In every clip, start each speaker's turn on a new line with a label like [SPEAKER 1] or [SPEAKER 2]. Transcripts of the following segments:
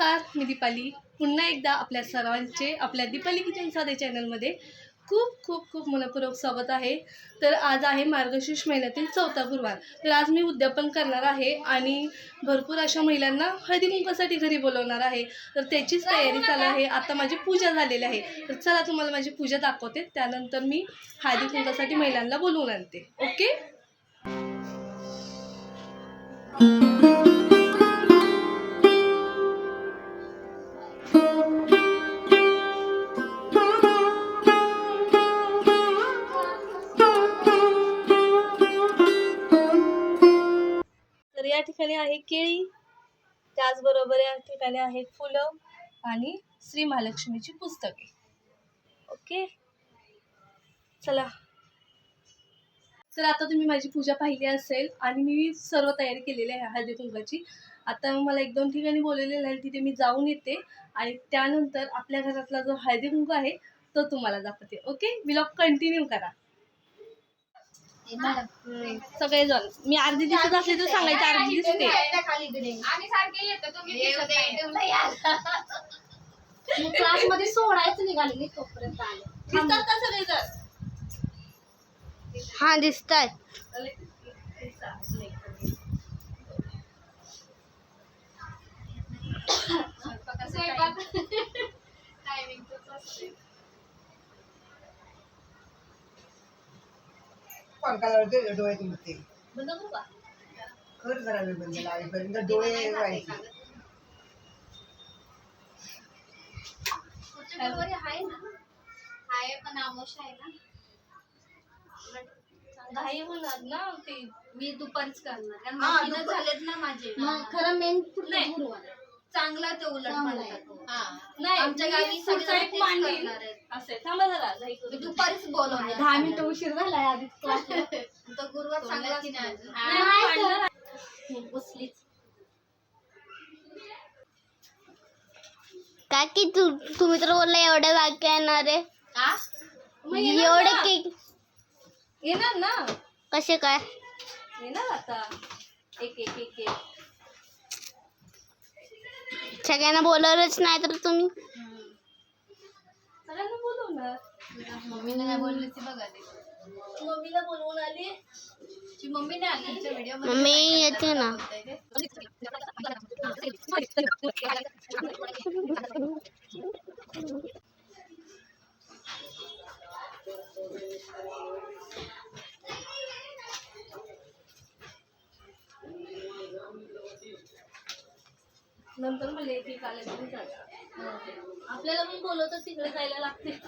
[SPEAKER 1] मी दीपाली. पुन्हा एकदा आपल्या सर्वांचे आपल्या दीपाली किचन साधे चॅनलमध्ये खूप खूप खूप मनपूर्वक स्वागत आहे. तर आज आहे मार्गशीर्ष महिन्यातील चौथा गुरुवार. तर आज मी उद्यापन करणार आहे आणि भरपूर अशा महिलांना हळदी कुंकासाठी घरी बोलवणार आहे. तर त्याचीच तयारी चालू आहे. आता माझी पूजा झालेली आहे. तर चला तुम्हाला माझी पूजा दाखवते. त्यानंतर मी हळदी कुंकासाठी महिलांना बोलवून आणते. ओके? केळी त्याचबरोबर या ठिकाणी आहेत फुलं आणि श्री महालक्ष्मीची पुस्तके. ओके? चला. तर आता तुम्ही माझी पूजा पाहिली असेल आणि मी सर्व तयारी केलेली आहे हळदी कुंकाची आता मला एक दोन ठिकाणी बोललेलं आहे तिथे मी जाऊन येते आणि त्यानंतर आपल्या घरातला जो हळदी कुंकू आहे तो तुम्हाला दाखवते. ओके? ब्लॉग कंटिन्यू करा. सगळे जण मी अर्धी दिसत असले तर सांगायचं अर्धी दिसते.
[SPEAKER 2] आम्ही सारखे येतो तुम्ही दिसत नाही.
[SPEAKER 3] क्लासमध्ये सोडायचं निघालेली तोपर्यंत आले.
[SPEAKER 1] दिसतात का सगळे जण
[SPEAKER 3] हा दिसताय
[SPEAKER 2] स्वयंपाक timing तोच असते.
[SPEAKER 4] पंखाला ते डोळे तुमचे.
[SPEAKER 1] बंद करू का?
[SPEAKER 4] कर जरा वेळ बंद डोळे व्हायचे.
[SPEAKER 2] आहे ना? आहे पण आमोश आहे ना?
[SPEAKER 1] घाई होणार ना ते
[SPEAKER 2] मी दुपारीच करणार. कारण
[SPEAKER 4] हा,
[SPEAKER 2] झालेत ना माझे.
[SPEAKER 3] मग खरं मेन
[SPEAKER 1] नाही.
[SPEAKER 2] चांगला ते उलट म्हणतात. हा.
[SPEAKER 1] नाही
[SPEAKER 2] आमच्या गावी
[SPEAKER 1] पुढचा एक मांडील. थांबा जरा करू.
[SPEAKER 2] दुपारीच बोलवले
[SPEAKER 3] दहा मिनिटं उशीर झालाय आधीच क्लास
[SPEAKER 2] गुरुवार चांगला असतो.
[SPEAKER 1] नाही,
[SPEAKER 3] नाही
[SPEAKER 1] पाडणार
[SPEAKER 3] तर- बसलीच
[SPEAKER 5] काय की तू तुम्ही तर बोलला एवढे वाक्य येणार आहे
[SPEAKER 2] हा?
[SPEAKER 1] मग येणार
[SPEAKER 5] एवढे
[SPEAKER 1] ना.
[SPEAKER 5] केक
[SPEAKER 1] येणार ना
[SPEAKER 5] कसे काय
[SPEAKER 1] येणार आता एक एक एक एक
[SPEAKER 5] सगळ्यांना बोलवलंच नाही तर तुम्ही?
[SPEAKER 1] सगळ्यांना बोलवणार
[SPEAKER 2] मम्मीने काय बोलली ती बघा ते.
[SPEAKER 1] मम्मीला बोलवून आली.
[SPEAKER 2] ची मम्मी नाही आली आमच्या व्हिडिओ
[SPEAKER 5] मम्मी येते ना.
[SPEAKER 1] आपल्याला तिकडे जायला लागते.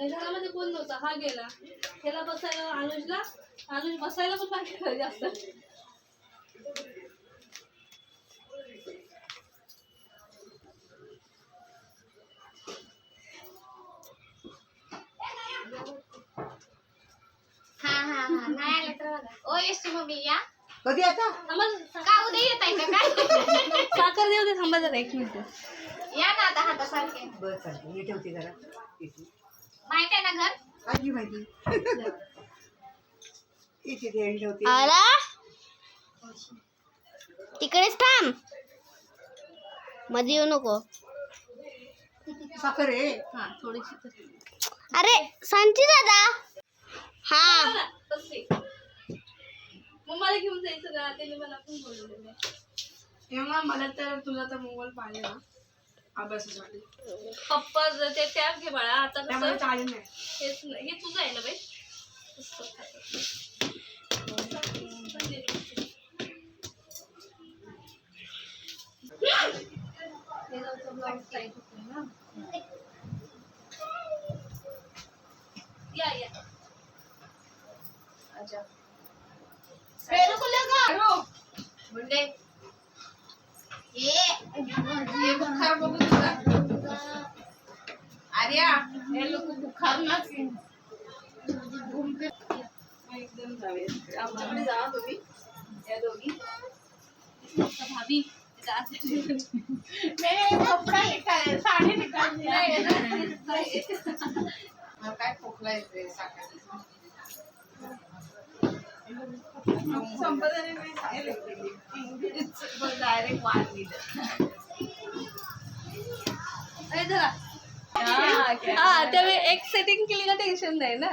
[SPEAKER 1] घरामध्ये कोण नव्हता? हा गेला. त्याला बसायला अनुजला. अनुज बसायला पण पाहिजे जास्त.
[SPEAKER 2] हा हा हा. नाही आलं तर बघा. ओ येस मम्मी या.
[SPEAKER 4] कधी आता?
[SPEAKER 2] का उद्या येत आहे का काय?
[SPEAKER 1] साखर देऊ दे थांबा जरा एक मिनिट.
[SPEAKER 2] या ना आता हातासारखे
[SPEAKER 4] बरं चालते मी ठेवते जरा. येते.
[SPEAKER 2] माहीत आहे ना घर?
[SPEAKER 4] आजी माहिती. येते ते आणि ठेवते
[SPEAKER 5] आला? तिकडेच थांब. मध्ये येऊ नको.
[SPEAKER 4] साखर आहे?
[SPEAKER 1] हा थोडीशी तर.
[SPEAKER 5] अरे सांची दादा. हा.
[SPEAKER 1] तसे. मला घेऊन जायचं ना त्याने मला पण बोलवलेलं.
[SPEAKER 6] तेव्हा मला तर तुझा तर मोबाईल पाहिजे ना अभ्यासासाठी
[SPEAKER 1] पप्पा जर ते टॅब घे बाळा आता
[SPEAKER 6] त्यामुळे
[SPEAKER 1] कसं
[SPEAKER 6] चालेल नाही
[SPEAKER 1] हेच नाही हे तुझं आहे ना बाई पुस्तक खातं. हे जाऊचं blouse tight होतोय ना. या या अच्छा
[SPEAKER 2] मुंडे ये
[SPEAKER 6] हे बुखार बघू तुझा आर्या हे लोक बुखार ना की एकदम जावे आमच्याकडे जा तुम्ही या दोघी
[SPEAKER 1] आता भाभी
[SPEAKER 6] काय खोकला येते डायरेक्ट दिलं हा,
[SPEAKER 1] त्यावेळी एक सेटिंग केली का टेन्शन नाही ना.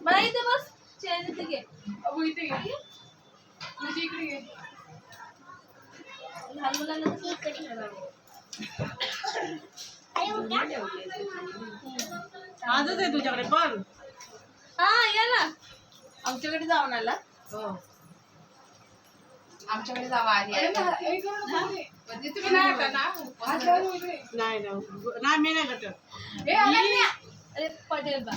[SPEAKER 1] मला इथे बस. चेअर इथे घे.
[SPEAKER 6] अगो इथे घे. तुझी इकडे घे.
[SPEAKER 1] लहान मुलांना कसं.
[SPEAKER 6] आजच आहे तुझ्याकडे पण.
[SPEAKER 1] हा या ना.
[SPEAKER 6] आमच्याकडे जाऊन आला. हो. आमच्याकडे जावा आधी. म्हणजे तुम्ही नाही आता ना? नाही ना नाही मी नाही गटत
[SPEAKER 1] अरे पटेल बा.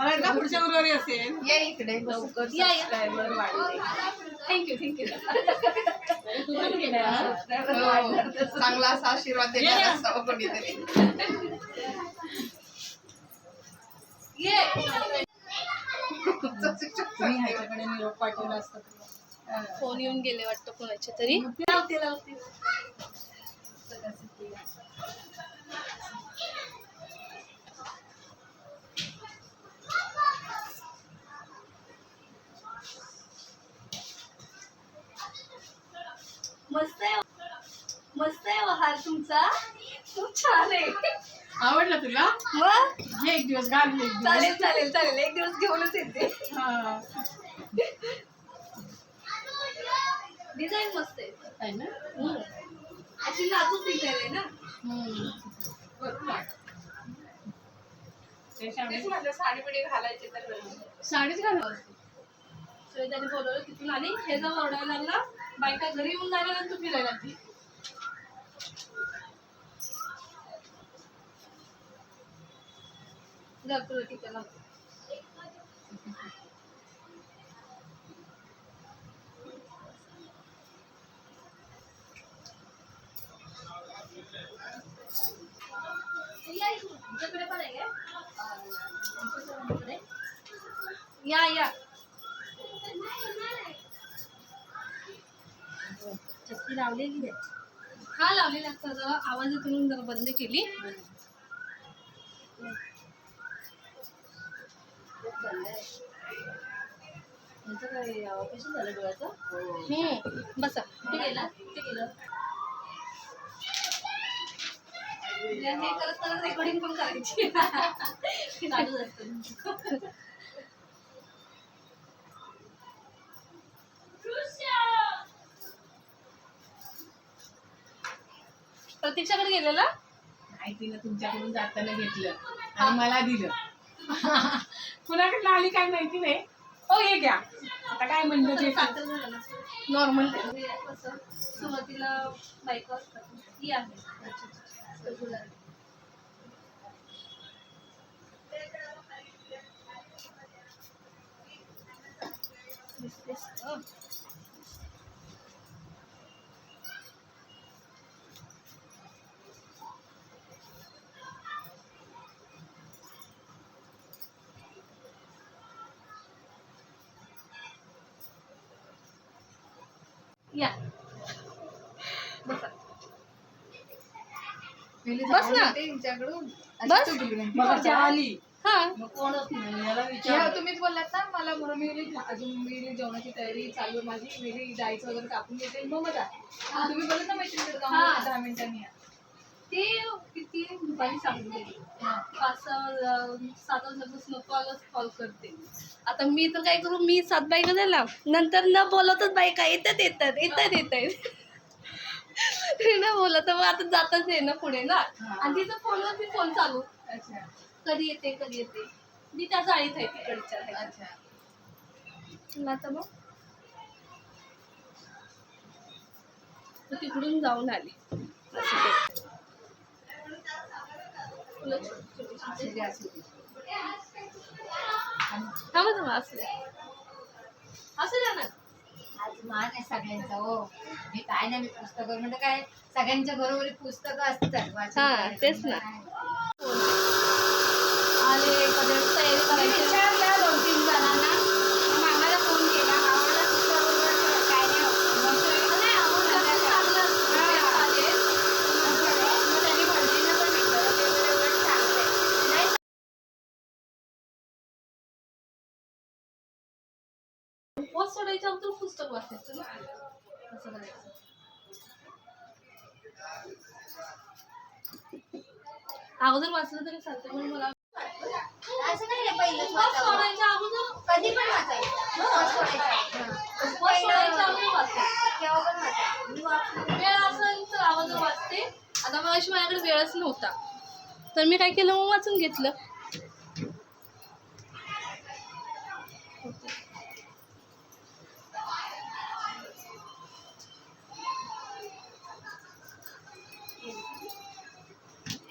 [SPEAKER 6] मला वाटलं पुढच्या गुरुवारी असेल. ये इकडे लवकर
[SPEAKER 1] या, या.
[SPEAKER 6] सबस्क्रायबर वाढले.
[SPEAKER 1] थँक्यू थँक्यू
[SPEAKER 6] चांगला असा आशीर्वाद देणार असावं कोणीतरी. ह्याच्याकडे निरोप पाठवला असता
[SPEAKER 1] फोन येऊन गेले वाटतं कोणाचे तरी. लावते लावते. मस्त आहे. मस्त आहे हो हार तुमचा. खूप छान आहे.
[SPEAKER 6] आवडला तुला?
[SPEAKER 1] मग?
[SPEAKER 6] ये एक दिवस घाल एक दिवस.
[SPEAKER 1] चालेल चालेल चालेल. एक दिवस घेऊनच येते.
[SPEAKER 6] हा.
[SPEAKER 1] डिझाईन मस्त आहे.
[SPEAKER 6] आहे ना?
[SPEAKER 1] अशी नाजूक डिझाईन आहे ना?
[SPEAKER 6] तेच साडी बिडी घालायची तर साडीच घाल?
[SPEAKER 1] त्याने बोलवलं तिथून आणि हे जर ओरडायला लागला बायका घरी येऊन जायला आणि तू फिरायला लागली. जातो ठिकाणा आहे या या. लावलेली आहे. हा लावलेला असता जरा आवाज येतो म्हणून जरा बंद केली. हम्म बसा. कुठे गेला कुठे गेलं. हे करत रेकॉर्डिंग पण करायची. असतं. प्रतीक्षाकडे गेलेला?
[SPEAKER 6] नाही तिनं तुमच्याकडून जाताना घेतलं आणि मला दिलं. कुणाकडे आली काय माहिती नाही. हो हे घ्या. आता काय म्हणलं ते?
[SPEAKER 1] साखर झालं ना
[SPEAKER 6] नॉर्मल
[SPEAKER 1] कसं सुरुवातीला बायका असतात. ही आहे. दिसतेस? या. बसा बस ना. बस.
[SPEAKER 6] मगाशी आली.
[SPEAKER 1] हा.
[SPEAKER 6] तुम्हीच बोललात ना मला म्हणून मी अजून मी जेवणाची तयारी चालू आहे माझी. मी जायचं वगैरे कापून घेते. मग मग जा. तुम्ही बोलत ना मैत्रिणीकडे
[SPEAKER 1] हा.
[SPEAKER 6] दहा मिनिटांनी या.
[SPEAKER 1] ते किती दुपारी सांगितलेली पाच सात वाजल्यापासून नको आलाच कॉल करते. आता मी तर काय करू मी सात बायका झाला नंतर न बोलतच बायका येतात येतात येतात येतात. न बोलत मग आता जातच आहे ना पुढे ना. आणि तिचा फोनवर मी फोन चालू. कधी येते कधी येते. मी त्या जाळीत आहे तिकडच्या आता मग. तिकडून जाऊन आली. फुलं छोटी- छोटी-. थांबा थांबा असू द्या असू द्या ना
[SPEAKER 2] आज मान आहे सगळ्यांचा हो मी काय नाही मी पुस्तक म्हणजे काय सगळ्यांच्या बरोबर पुस्तकं असतात
[SPEAKER 1] हा. तेच ना. आले कधी तयारी करायची उपवास सोडायच्या अगोदर पुस्तक वाचायचं ना असं करायचं अगोदर वाचलं तरी चालतं म्हणून मला
[SPEAKER 2] असं नाही रे पहिलंच
[SPEAKER 1] उपवास
[SPEAKER 2] वाचावं.
[SPEAKER 1] सोडायच्या अगोदर
[SPEAKER 2] कधी पण वाचायचं उपवास सोडायचा.
[SPEAKER 1] उपवास सोडायच्या अगोदर वाचायचं
[SPEAKER 2] केव्हा पण वाचायचं. मी वाचते.
[SPEAKER 1] वेळ असेल तर अगोदर वाचते आता मग अशी माझ्याकडे वेळच नव्हता तर मी काय केलं मग वाचून घेतलं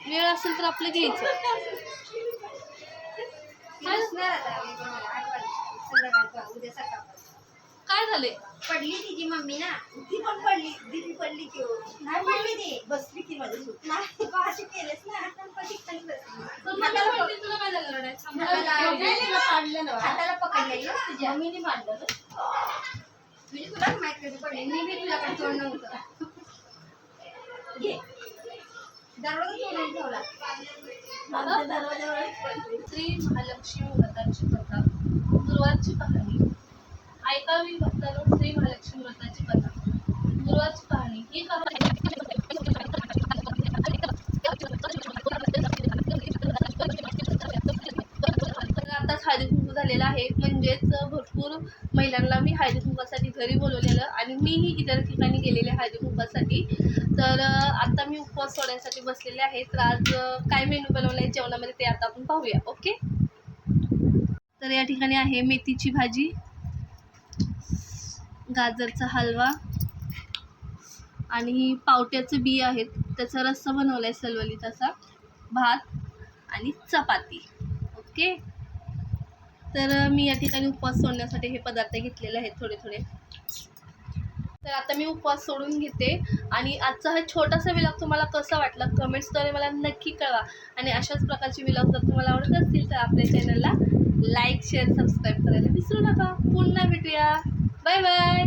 [SPEAKER 1] वेळ असेल तर आपलं घ्यायचं. काय झाले
[SPEAKER 2] पडली तिची मम्मी ना.
[SPEAKER 4] ती पण पडली. दिदी पडली की हो.
[SPEAKER 2] नाही पडली ती.
[SPEAKER 4] बसली की माझ्यासोबत
[SPEAKER 2] नाही तू अशी केलेस ना. आता कधी खाली बसली.
[SPEAKER 1] पण तुला काय झालं रडायला?
[SPEAKER 2] हाताला
[SPEAKER 3] मम्मीने पाडलं ना.
[SPEAKER 2] हाताला पकडलेली तुझ्या.
[SPEAKER 3] मम्मीने पाडलं ना.
[SPEAKER 2] म्हणजे तुला माहीत कधी पडली? मी बी तुझ्याकडे तोंड नव्हतं. घे.
[SPEAKER 1] श्री महालक्ष्मी व्रताची कथा. गुरुवारची कहाणी ऐकावी भक्तांनो श्री महालक्ष्मी व्रताची कथा. गुरुवारची कहाणी ही कहाणी आताच हळदी कुंकू झालेला आहे. म्हणजेच भरपूर महिलांना मी हळदी कुंकासाठी घरी बोलवलेलं आणि मीही इतर ठिकाणी गेलेले हळदी कुंकासाठी तर आता मी उपवास सोडण्यासाठी बसलेले आहे. तर आज काय मेनू बनवलं आहे जेवणामध्ये ते आता आपण पाहूया ओके? तर या ठिकाणी आहे मेथीची भाजी गाजरचा हलवा आणि पावट्याचं बी आहेत. त्याचा रस्सा बनवला आहे सलवलीचा भात आणि चपाती. ओके? तर मी या ठिकाणी उपवास सोडण्यासाठी हे पदार्थ घेतलेले आहेत थोडे थोडे तर आता मी उपवास सोडून घेते आणि आजचा हा छोटासा विलॉग तुम्हाला कसा वाटला कमेंट्सद्वारे मला नक्की कळवा. आणि अशाच प्रकारचे विलॉग जर तुम्हाला आवडत असतील तर आपल्या चॅनलला लाईक शेअर सबस्क्राईब करायला विसरू नका. पुन्हा भेटूया. Bye bye